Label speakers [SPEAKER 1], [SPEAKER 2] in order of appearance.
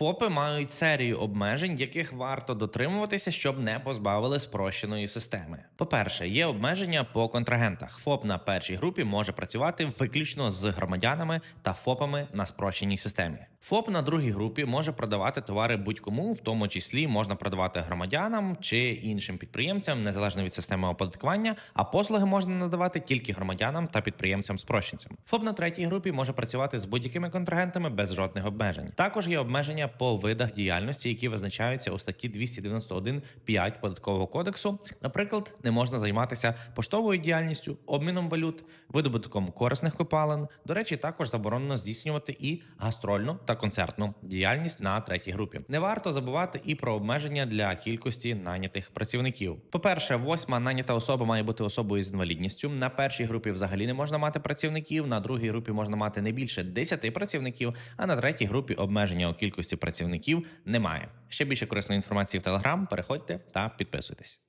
[SPEAKER 1] ФОПи мають серію обмежень, яких варто дотримуватися, щоб не позбавили спрощеної системи. По-перше, є обмеження по контрагентах. ФОП на першій групі може працювати виключно з громадянами та ФОПами на спрощеній системі. ФОП на другій групі може продавати товари будь-кому, в тому числі можна продавати громадянам чи іншим підприємцям, незалежно від системи оподаткування, а послуги можна надавати тільки громадянам та підприємцям-спрощенцям. ФОП на третій групі може працювати з будь-якими контрагентами без жодних обмежень. Також є обмеження по видах діяльності, які визначаються у статті 291.5 податкового кодексу. Наприклад, не можна займатися поштовою діяльністю, обміном валют, видобутком корисних копалин. До речі, також заборонено здійснювати і гастрольну та концертну діяльність на третій групі. Не варто забувати і про обмеження для кількості найнятих працівників. По-перше, восьма найнята особа має бути особою з інвалідністю. На першій групі взагалі не можна мати працівників. На другій групі можна мати не більше 10 працівників. А на третій групі обмеження у кількості працівників немає. Ще більше корисної інформації в Телеграм. Переходьте та підписуйтесь.